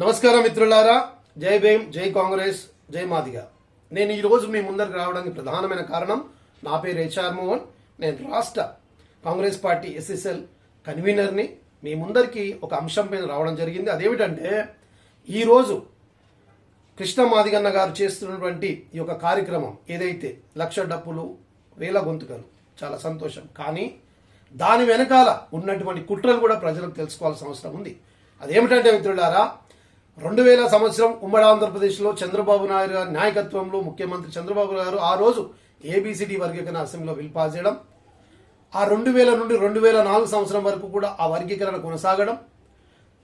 నమస్కారం మిత్రులారా. జై భీమ్ జై కాంగ్రెస్ జై మాదిగ. నేను ఈరోజు మీ ముందరికి రావడానికి ప్రధానమైన కారణం నా పేరు హెచ్ఆర్ మోహన్. నేను రాష్ట్ర కాంగ్రెస్ పార్టీ ఎస్ఎస్ఎల్ కన్వీనర్ని. మీ ముందరికి ఒక అంశం పైన రావడం జరిగింది. అదేమిటంటే ఈరోజు కృష్ణ మాదిగన్న గారు చేస్తున్నటువంటి ఈ యొక్క కార్యక్రమం ఏదైతే లక్ష డప్పులు వేల గొంతుకలు చాలా సంతోషం. కానీ దాని వెనకాల ఉన్నటువంటి కుట్రలు కూడా ప్రజలకు తెలుసుకోవాల్సిన అవసరం ఉంది. అదేమిటంటే మిత్రులారా రెండు వేల సంవత్సరం ఉమ్మడి ఆంధ్రప్రదేశ్లో చంద్రబాబు నాయుడు గారి నాయకత్వంలో ముఖ్యమంత్రి చంద్రబాబు గారు ఆ రోజు ఏబిసిడి వర్గీకరణ అసెంబ్లీలో బిల్ పాస్ చేయడం. ఆ రెండు వేల నుండి రెండు వేల నాలుగు సంవత్సరం వరకు కూడా ఆ వర్గీకరణ కొనసాగడం.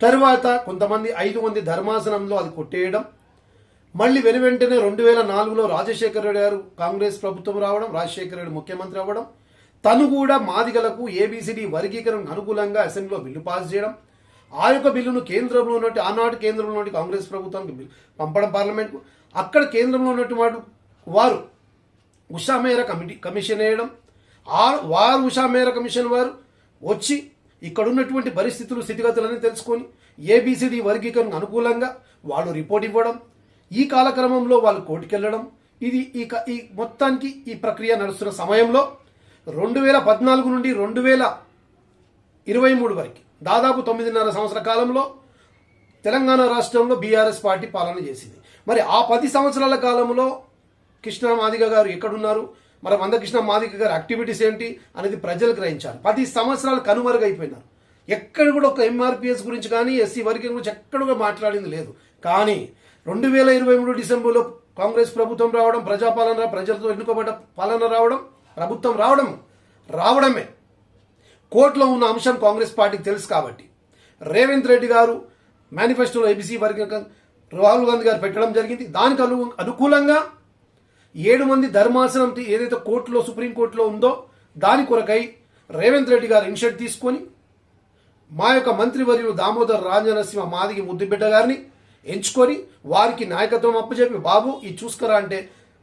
తరువాత కొంతమంది ఐదు మంది ధర్మాసనంలో అది కొట్టేయడం. మళ్ళీ వెను వెంటనే రెండు వేల నాలుగులో రాజశేఖర రెడ్డి గారు కాంగ్రెస్ ప్రభుత్వం రావడం రాజశేఖర రెడ్డి ముఖ్యమంత్రి అవ్వడం. తను కూడా మాదిగలకు ఏబిసిడి వర్గీకరణకు అనుకూలంగా అసెంబ్లీలో బిల్లు పాస్ చేయడం. ఆ యొక్క బిల్లును కేంద్రంలో ఉన్నట్టు ఆనాడు కేంద్రంలో ఉన్నట్టు కాంగ్రెస్ ప్రభుత్వానికి బిల్లు పంపడం పార్లమెంట్కు అక్కడ కేంద్రంలో ఉన్నటువంటి వారు ఉషా మేర కమిటీ కమిషన్ వేయడం ఆ వారు ఉషా మేర కమిషన్ వారు వచ్చి ఇక్కడ ఉన్నటువంటి పరిస్థితులు స్థితిగతులన్నీ తెలుసుకొని ఏబిసిడి వర్గీకరణకు అనుకూలంగా వాళ్ళు రిపోర్ట్ ఇవ్వడం ఈ కాలక్రమంలో వాళ్ళు కోర్టుకెళ్ళడం ఇది ఈ ఈ మొత్తానికి ఈ ప్రక్రియ నడుస్తున్న సమయంలో రెండు వేల పద్నాలుగు నుండి రెండు వేల ఇరవై మూడు వరకు దాదాపు తొమ్మిదిన్నర సంవత్సర కాలంలో తెలంగాణ రాష్ట్రంలో బీఆర్ఎస్ పార్టీ పాలన చేసింది. మరి ఆ పది సంవత్సరాల కాలంలో కృష్ణ మాదిగ గారు ఎక్కడున్నారు? మరి మందకృష్ణ మాదిక గారి యాక్టివిటీస్ ఏంటి అనేది ప్రజలు గ్రహించాలి పది సంవత్సరాలు కనుమరుగైపోయినారు. ఎక్కడ కూడా ఒక ఎంఆర్పిఎస్ గురించి కానీ ఎస్సీ వర్గం గురించి ఎక్కడ కూడా మాట్లాడింది లేదు. కానీ రెండు వేల ఇరవై మూడు డిసెంబర్లో కాంగ్రెస్ ప్రభుత్వం రావడం ప్రజాపాలన ప్రజలతో ఎన్నుకోబడ్డ పాలన రావడం ప్రభుత్వం రావడం రావడమే. కోర్టులో ఉన్న అంశం కాంగ్రెస్ పార్టీకి తెలుసు కాబట్టి. రేవంత్ రెడ్డి గారు మేనిఫెస్టోలో ఏబీసీ వర్గం రాహుల్ గాంధీ గారు పెట్టడం జరిగింది. దానికి అను అనుకూలంగా ఏడు మంది ధర్మాసనం ఏదైతే కోర్టులో సుప్రీంకోర్టులో ఉందో దాని కొరకై రేవంత్ రెడ్డి గారు ఇనిషియేట్ తీసుకొని మా యొక్క మంత్రివర్యులు దామోదర్ రాజనరసింహ మాదిగి ముద్దుబిడ్డ గారిని ఎంచుకొని వారికి నాయకత్వం అప్పచెప్పి బాబు ఈ చూసుకురా అంటే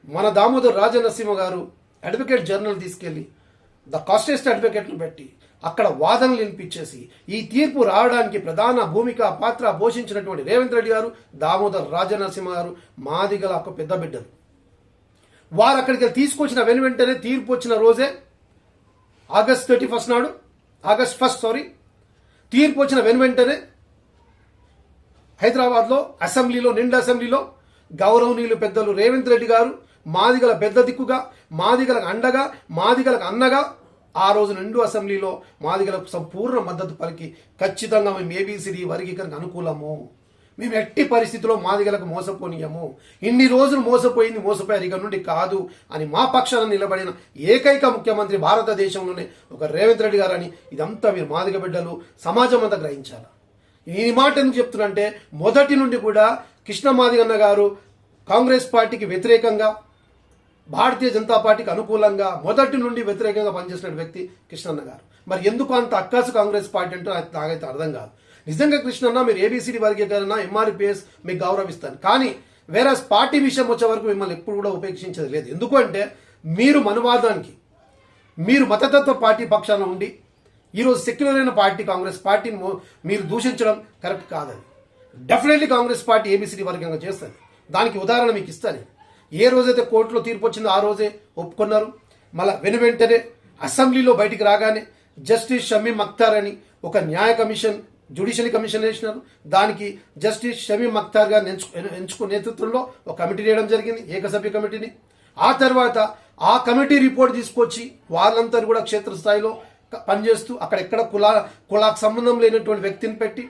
మన దామోదర్ రాజనరసింహ గారు అడ్వకేట్ జర్నల్ తీసుకెళ్ళి ద కాస్టెస్ట్ అడ్వకేట్ను పెట్టి అక్కడ వాదనలు వినిపించేసి ఈ తీర్పు రావడానికి ప్రధాన భూమిక పాత్ర పోషించినటువంటి రేవంత్ రెడ్డి గారు దామోదర్ రాజనరసింహ గారు మాదిగల ఒక పెద్ద బిడ్డలు. వారు అక్కడికి తీసుకొచ్చిన వెను వెంటనే తీర్పు వచ్చిన రోజే ఆగస్ట్ థర్టీ ఫస్ట్ నాడు ఆగస్ట్ ఫస్ట్ సారీ తీర్పు వచ్చిన వెను వెంటనే హైదరాబాద్లో అసెంబ్లీలో నిండు అసెంబ్లీలో గౌరవనీయులు పెద్దలు రేవంత్ రెడ్డి గారు మాదిగల పెద్ద దిక్కుగా మాదిగలకు అండగా మాదిగలకు అన్నగా ఆ రోజు నిండు అసెంబ్లీలో మాదిగలకు సంపూర్ణ మద్దతు పలికి ఖచ్చితంగా మేము ఏబీసీడీ వర్గీకరణకు అనుకూలము. మేము ఎట్టి పరిస్థితిలో మాదిగలకు మోసపోనీయము. ఇన్ని రోజులు మోసపోయింది మోసపోయారు ఇక నుండి కాదు అని మా పక్షాన నిలబడిన ఏకైక ముఖ్యమంత్రి భారతదేశంలోనే ఒక రేవంత్ రెడ్డి గారని ఇదంతా మీరు మాదిగ బిడ్డలు సమాజం అంతా గ్రహించాలి. ఈ మాట ఎందుకు చెప్తున్నంటే మొదటి నుండి కూడా కృష్ణ మాదిగన్న గారు కాంగ్రెస్ పార్టీకి వ్యతిరేకంగా భారతీయ జనతా పార్టీకి అనుకూలంగా మొదటి నుండి వ్యతిరేకంగా పనిచేసిన వ్యక్తి కృష్ణన్న గారు. మరి ఎందుకు అంత అక్కాసు కాంగ్రెస్ పార్టీ అంటే నాకైతే అర్థం కాదు. నిజంగా కృష్ణన్న మీరు ఏబీసీడీ వర్గీకరణ ఎంఆర్పిఎస్ మీకు గౌరవిస్తాను. కానీ వేరే పార్టీ విషయం వచ్చే వరకు మిమ్మల్ని ఎప్పుడు కూడా ఉపేక్షించేది లేదు. ఎందుకంటే మీరు మనువాదానికి మీరు మతతత్వ పార్టీ పక్షాన ఉండి ఈరోజు సెక్యులర్ అయిన పార్టీ కాంగ్రెస్ పార్టీని మీరు దూషించడం కరెక్ట్ కాదని definitely Congress party A B C D వర్గంగా చేస్తుంది. దానికి ఉదాహరణ మీకు ఇస్తాను. ఏ రోజైతే కోర్టులో తీర్పు వచ్చిందో ఆ రోజే ఒప్పుకున్నారు. మళ్ళా వెను వెంటనే అసెంబ్లీలో బయటికి రాగానే జస్టిస్ షమీమ్ అఖ్తార్ అని ఒక న్యాయ కమిషన్ జ్యుడిషియల్ కమిషన్ వేసినారు. దానికి జస్టిస్ షమీం అఖ్తార్ గారిని ఎంచు ఎంచుకు నేతృత్వంలో ఒక కమిటీ వేయడం జరిగింది ఏకసభ్య కమిటీని. ఆ తర్వాత ఆ కమిటీ రిపోర్ట్ తీసుకొచ్చి వాళ్ళంతా కూడా క్షేత్రస్థాయిలో పనిచేస్తూ అక్కడెక్కడ కులా కులాకు సంబంధం లేనటువంటి వ్యక్తిని పెట్టి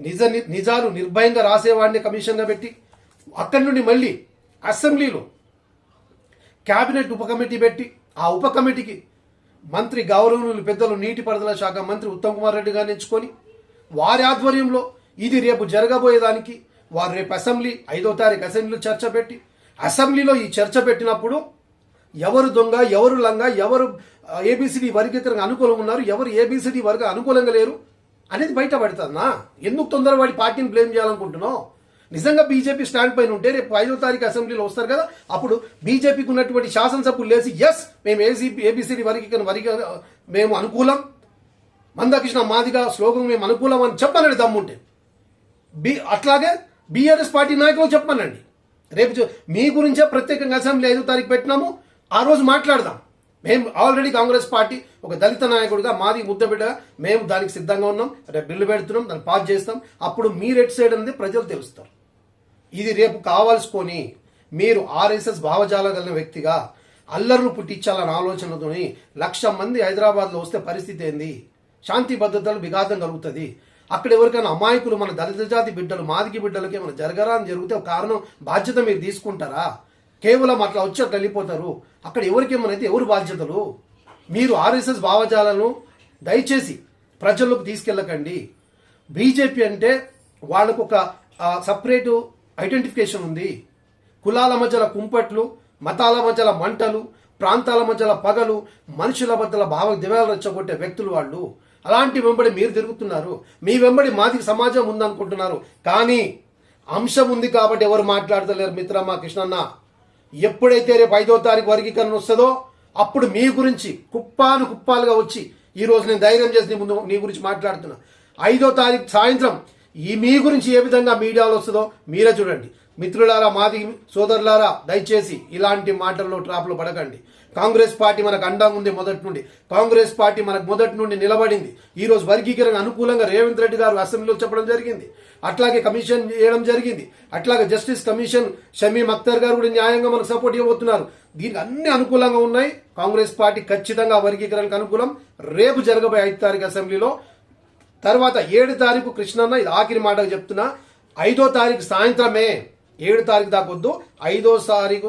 నిజ నిజాలు నిర్భయంగా రాసేవాడిని కమిషన్గా పెట్టి అక్కడి నుండి మళ్ళీ అసెంబ్లీలో క్యాబినెట్ ఉప కమిటీ పెట్టి ఆ ఉప కమిటీకి మంత్రి గౌరవనీయులు పెద్దలు నీటిపారుదల శాఖ మంత్రి ఉత్తమ్ కుమార్ రెడ్డి గారిని ఎంచుకొని వారి ఆధ్వర్యంలో ఇది రేపు జరగబోయేదానికి వారు రేపు అసెంబ్లీ ఐదో తారీఖు అసెంబ్లీలో చర్చ పెట్టి అసెంబ్లీలో ఈ చర్చ పెట్టినప్పుడు ఎవరు దొంగ ఎవరు లంగ ఎవరు ఏబిసిడి వర్గీకరణ అనుకూలంగా ఉన్నారు ఎవరు ఏబిసిడి వర్గ అనుకూలంగా లేరు అనేది బయటపడుతుందా ఎందుకు తొందరపడి పార్టీని బ్లేమ్ చేయాలనుకుంటున్నావు? నిజంగా బీజేపీ స్టాండ్ పైన ఉంటే రేపు ఐదో తారీఖు అసెంబ్లీలో వస్తారు కదా అప్పుడు బీజేపీకి ఉన్నటువంటి శాసనసభ్యులు లేచి ఎస్ మేము ఏసీపీ ఏబిసిడి వర్గీకరణ వరిగా మేము అనుకూలం. మందకృష్ణ మాదిగా శ్లోకం మేము అనుకూలం అని చెప్పనండి దమ్ముంటే. బి అట్లాగే బీఆర్ఎస్ పార్టీ నాయకులు చెప్పనండి. రేపు మీ గురించే ప్రత్యేకంగా అసెంబ్లీ ఐదో తారీఖు పెట్టినాము ఆ రోజు మాట్లాడదాం. మేము ఆల్రెడీ కాంగ్రెస్ పార్టీ ఒక దళిత నాయకుడిగా మాది ముద్దబిడ్డగా మేము దానికి సిద్ధంగా ఉన్నాం. రేపు బిల్లు పెడుతున్నాం దాన్ని పాస్ చేస్తాం. అప్పుడు మీరు ఎట్ సైడ్ అనేది ప్రజలు తెలుస్తారు. ఇది రేపు కావాల్సుకొని మీరు ఆర్ఎస్ఎస్ భావజాలగలిగిన వ్యక్తిగా అల్లర్లు పుట్టించాలన్న ఆలోచనతోని లక్ష మంది హైదరాబాద్లో వస్తే పరిస్థితి ఏంది? శాంతి భద్రతలు విఘాతం కలుగుతుంది. అక్కడ ఎవరికైనా అమాయకులు మన దళిత జాతి బిడ్డలు మాదికి బిడ్డలకి ఏమైనా జరగరా అని జరిగితే ఒక కారణం బాధ్యత మీరు తీసుకుంటారా? కేవలం అట్లా వచ్చి అట్లా వెళ్ళిపోతారు. అక్కడ ఎవరికి ఏమైనా అయితే ఎవరు బాధ్యతలు? మీరు ఆర్ఎస్ఎస్ భావజాలను దయచేసి ప్రజల్లోకి తీసుకెళ్ళకండి. బీజేపీ అంటే వాళ్ళకు ఒక సపరేటు ఐడెంటిఫికేషన్ ఉంది. కులాల మధ్యల కుంపట్లు మతాల మధ్యల మంటలు ప్రాంతాల మధ్యల పగలు మనుషుల మధ్యల భావ దివాలు రెచ్చగొట్టే వ్యక్తులు వాళ్ళు. అలాంటి వెంబడి మీరు తిరుగుతున్నారు. మీ వెంబడి మాదికి సమాజం ఉందనుకుంటున్నారు. కానీ అంశం ఉంది కాబట్టి ఎవరు మాట్లాడతలేరు మిత్రమా కృష్ణన్న? ఎప్పుడైతే రేపు ఐదో తారీఖు వర్గీకరణ వస్తుందో అప్పుడు మీ గురించి కుప్పాను కుప్పాలుగా వచ్చి ఈ నేను ధైర్యం చేసి నీ ముందు నీ గురించి మాట్లాడుతున్నా. ఐదో తారీఖు సాయంత్రం ఈ మీ గురించి ఏ విధంగా మీడియాలో వస్తుందో మీరే చూడండి. మిత్రులారా మాది సోదరులారా దయచేసి ఇలాంటి మాటల్లో ట్రాప్లో పడకండి. కాంగ్రెస్ పార్టీ మనకు అండంగా ఉంది మొదటి నుండి. కాంగ్రెస్ పార్టీ మనకు మొదటి నుండి నిలబడింది. ఈరోజు వర్గీకరణ అనుకూలంగా రేవంత్ రెడ్డి గారు అసెంబ్లీలో చెప్పడం జరిగింది. అట్లాగే కమిషన్ చేయడం జరిగింది. అట్లాగే జస్టిస్ కమిషన్ షమీమ్ అఖ్తర్ గారు కూడా న్యాయంగా మనకు సపోర్ట్ ఇవ్వబోతున్నారు. దీనికి అన్ని అనుకూలంగా ఉన్నాయి. కాంగ్రెస్ పార్టీ ఖచ్చితంగా వర్గీకరణకు అనుకూలం. రేపు జరగబోయే ఐదు తారీఖు అసెంబ్లీలో తర్వాత ఏడు తారీఖు కృష్ణన్న ఇది ఆఖరి మాటగా చెప్తున్నా ఐదో తారీఖు సాయంత్రమే ఏడు తారీఖు దాకా ఐదో తారీఖు